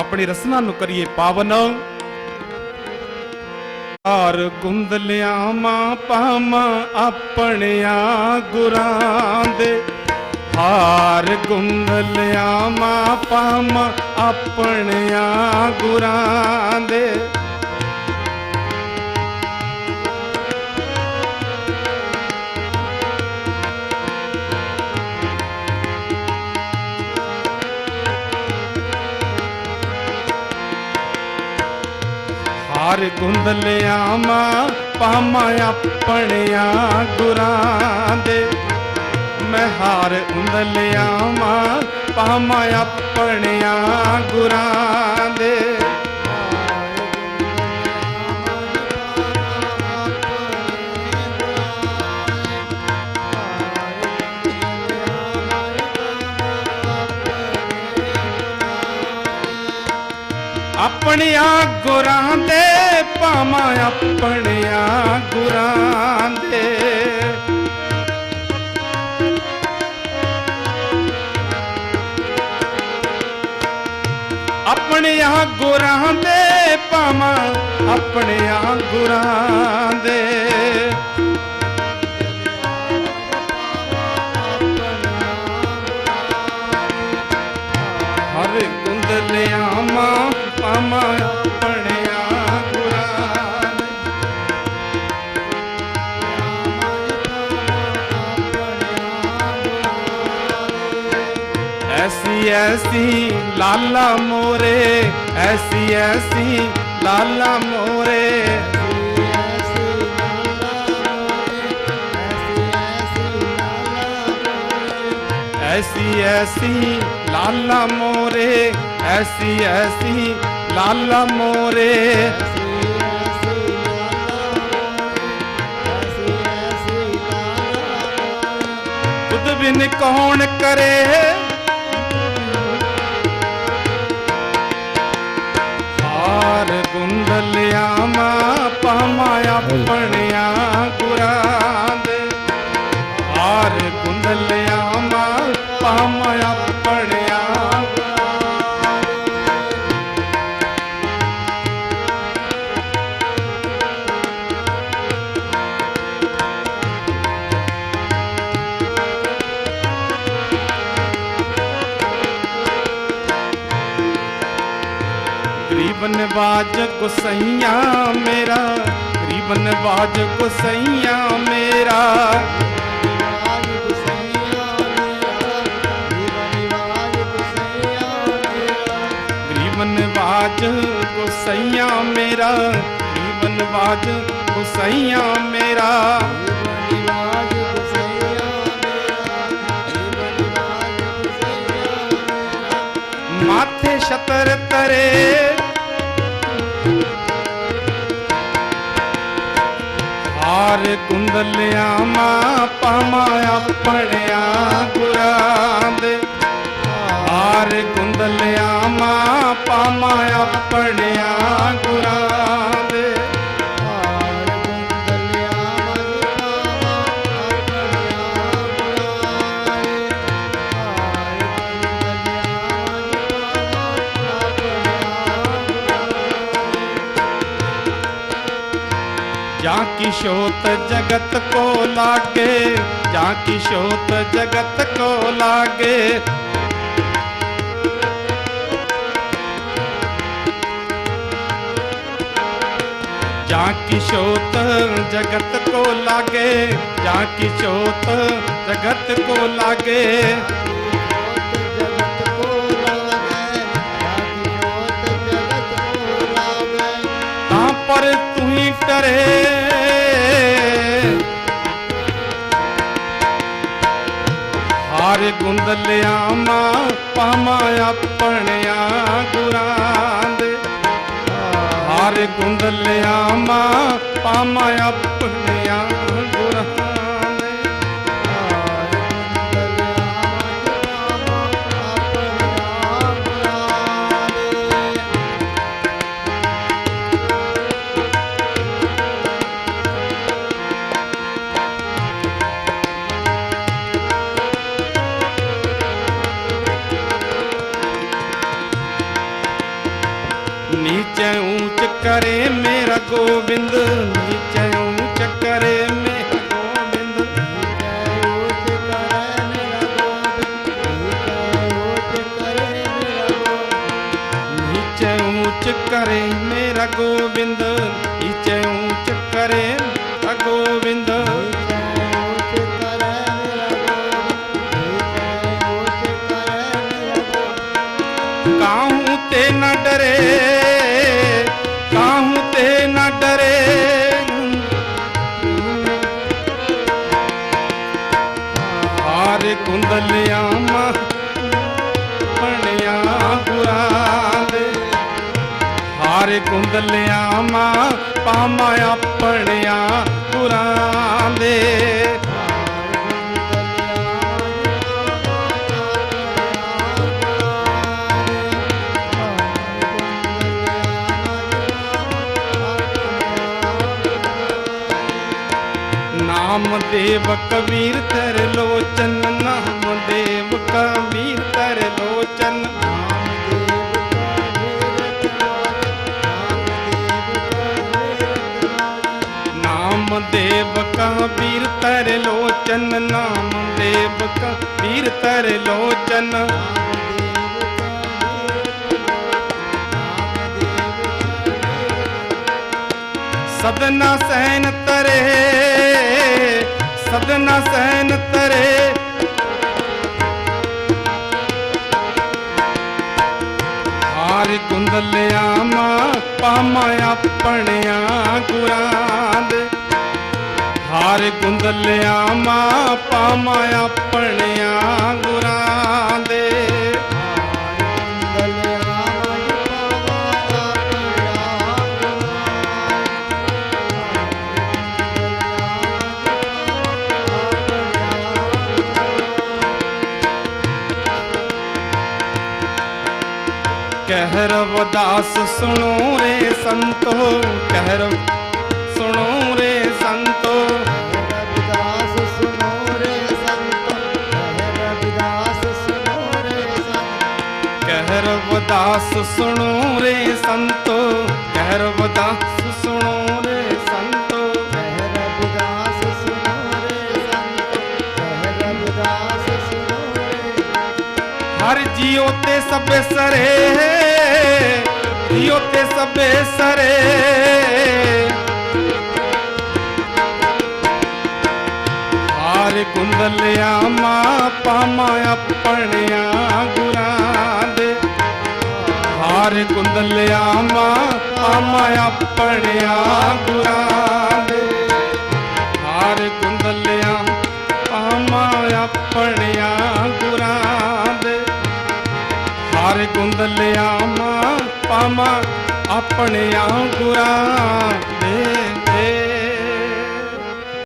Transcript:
ਆਪਣੀ ਰਸਨਾ ਨੂੰ ਕਰੀਏ ਪਾਵਨ। ਹਾਰ ਗੁੰਦਲਿਆਂ ਮਾਂ ਪਾਵਾਂ ਆਪਣਿਆਂ ਗੁਰਾਂ ਦੇ। ਹਾਰ ਗੁੰਦਲਿਆਂ ਮਾਂ ਪਾਵਾਂ ਆਪਣਿਆਂ ਗੁਰਾਂ ਦੇ। ਹਾਰ ਗੁੰਦਲਿਆਂ ਮਾਂ ਪਾਵਾਂ ਆਪਣਿਆਂ ਗੁਰਾਂ ਦੇ। ਮੈਂ ਹਾਰ ਗੁੰਦਲਿਆਂ ਮਾਂ ਪਾਵਾਂ ਆਪਣਿਆਂ ਗੁਰਾਂ ਦੇ। ਆਪਣਿਆਂ ਗੁਰਾਂ ਦੇ ਪਾਵਾਂ ਆਪਣਿਆਂ ਗੁਰਾਂ ਦੇ। ਆਪਣਿਆਂ ਗੁਰਾਂ ਦੇ ਪਾਵਾਂ ਆਪਣਿਆਂ ਗੁਰਾਂ ਦੇ। ਐਸੀ ਲਾਲਾ ਮੋਰੇ ਐਸੀ ਐਸੀ ਲਾਲਾ ਮੋਰੇ ਐਸੀ ਐਸੀ ਲਾਲਾ ਮੋਰੇ ਐਸੀ ਐਸੀ ਲਾਲਾ ਮੋਰੇ ਖੁਦ ਬਿਨ ਕੌਣ ਕਰੇ ਗੁੰਦਲਿਆਂ ਮਾਂ ਪਾਵਾਂ ਬਾਜ ਨਵਾਜ ਗੁਸਈਆ ਮੇਰਾ ਗਰੀਬ ਨਵਾਜ ਗੁਸਈਆ ਮੇਰਾ। ਗਰੀਬ ਨਵਾਜ ਗੁਸਈਆ ਮੇਰਾ ਗਰੀਬ ਨਵਾਜ ਗੁਸਈਆ ਮੇਰਾ। ਮਾਥੇ ਛਤਰ ਤਰੇ ਹਾਰ ਕੁੰਦਲਿਆਂ ਮਾਂ ਪਾਵਾਂ ਆਪਣਿਆਂ ਗੁਰਾਂ ਦੇ ਹਾਰ ਕੁੰਦਲਿਆਂ ਮਾਂ ਪਾਵਾਂ ਆਪਣਿਆਂ ਗੁਰਾਂ ਜਾਂ ਕੀ ਸ਼ੋਤ ਜਗਤ ਕੋ ਲਾਗੇ? ਜਾਂ ਕੀ ਸ਼ੋਤ ਜਗਤ ਕੋ ਲਾਗੇ? ਜਾਂ ਕੀ ਸ਼ੋਤ ਜਗਤ ਕੋ ਲਾਗੇ? ਜਾਂ ਕੀ ਸ਼ੋਤ ਜਗਤ ਕੋ ਗੁੰਦਲਿਆਂ ਮਾਂ ਪਾਵਾਂ ਆਪਣਿਆਂ ਗੁਰਾਂ ਦੇ ਹਾਰ ਗੁੰਦਲਿਆ ਮਾਂ ਪਾਮਾ ਆਪਣਿਆਂ ਨੀਚੇ ਊਚ ਕਰੇ ਮੇਰਾ ਗੋਬਿੰਦ, ਨੀਚੇ ਊਚ ਕਰੇ ਮੇਰਾ ਗੋਬਿੰਦ, ਨੀਚੇ ਊਚ ਕਰੇ ਮੇਰਾ ਗੋਬਿੰਦ, ਨੀਚੇ ਊਚ ਕਰੇ ਮੇਰਾ ਗੋਬਿੰਦ ਕਾਹੂ ਤੇ ਨਾ ਡਰੇ ਕਾਹੂ ਤੇ ਨਾ ਡਰੇ। ਹਾਰ ਕੁੰਦਲਿਆ ਮਾ ਬਣਿਆ ਗੁਰਾਂ ਦੇ। ਹਾਰ ਕੁੰਦਲਿਆ ਮਾ ਪਾਮਾ ਆਪਣਿਆ ਗੁਰਾਂ ਦੇਵ ਕਬੀਰ ਤਰ ਲੋਚਨ, ਨਾਮ ਦੇਵ ਕਬੀਰ ਤਰ ਲੋਚਨ। ਨਾਮ ਦੇਵ ਕਬੀਰ ਤਰ ਲੋਚਨ, ਨਾਮ ਦੇਵ ਕਬੀਰ ਤਰ ਲੋਚਨ। ਸਦਨਾ ਸਹਿਨ ਤਰੇ। ਸਦਨਾ ਸਹਿਨ ਤਰੇ। ਹਾਰ ਕੁੰਦਲਿਆ ਮਾ, ਪਾਮਾ ਆਪਣਿਆ ਗੁਰਾਂ ਦੇ। ਹਾਰ ਕੁੰਦਲਿਆ ਮਾ, ਪਾਮਾ ਆਪਣਿਆ ਗੁਰਾਂ ਕਹਿ ਰਵਦਾਸ ਸੁਣੋ ਰੇ ਸੰਤੋ ਕਹਿ ਰਵ ਸੁਣੋ ਰੇ ਸੰਤੋ ਕਹਿ ਰਵਦਾਸ ਸੁਣੋ ਰੇ ਸੰਤੋ। ਕਹਿ ਰਵਦਾਸ ਸੁਣੋ ਰੇ ਸੰਤੋ। ਹਰ ਜੀਉ ਤੇ ਸਭੇ ਸਰੇ। ਜੀਉ ਤੇ ਸਭੇ ਸਰੇ। ਹਾਰ ਕੁੰਦਲਿਆ ਮਾ ਪਾਮਾ ਆਪਣਿਆ ਗੁਰਾਂ ਦੇ। ਹਾਰ ਕੁੰਦਲਿਆ ਮਾ ਪਾਮਾ ਆਪਣਿਆ ਗੁਰਾਂ ਦੇ। ਹਾਰ ਕੁੰਦਲਿਆ ਪਾਮਾ ਆਪਣਿਆ ਗੁਰਾਂ ਦੇ। ਹਾਰ ਕੁੰਦਲਿਆ ਮਾ ਪਾਮਾ ਆਪਣਿਆ ਗੁਰਾਂ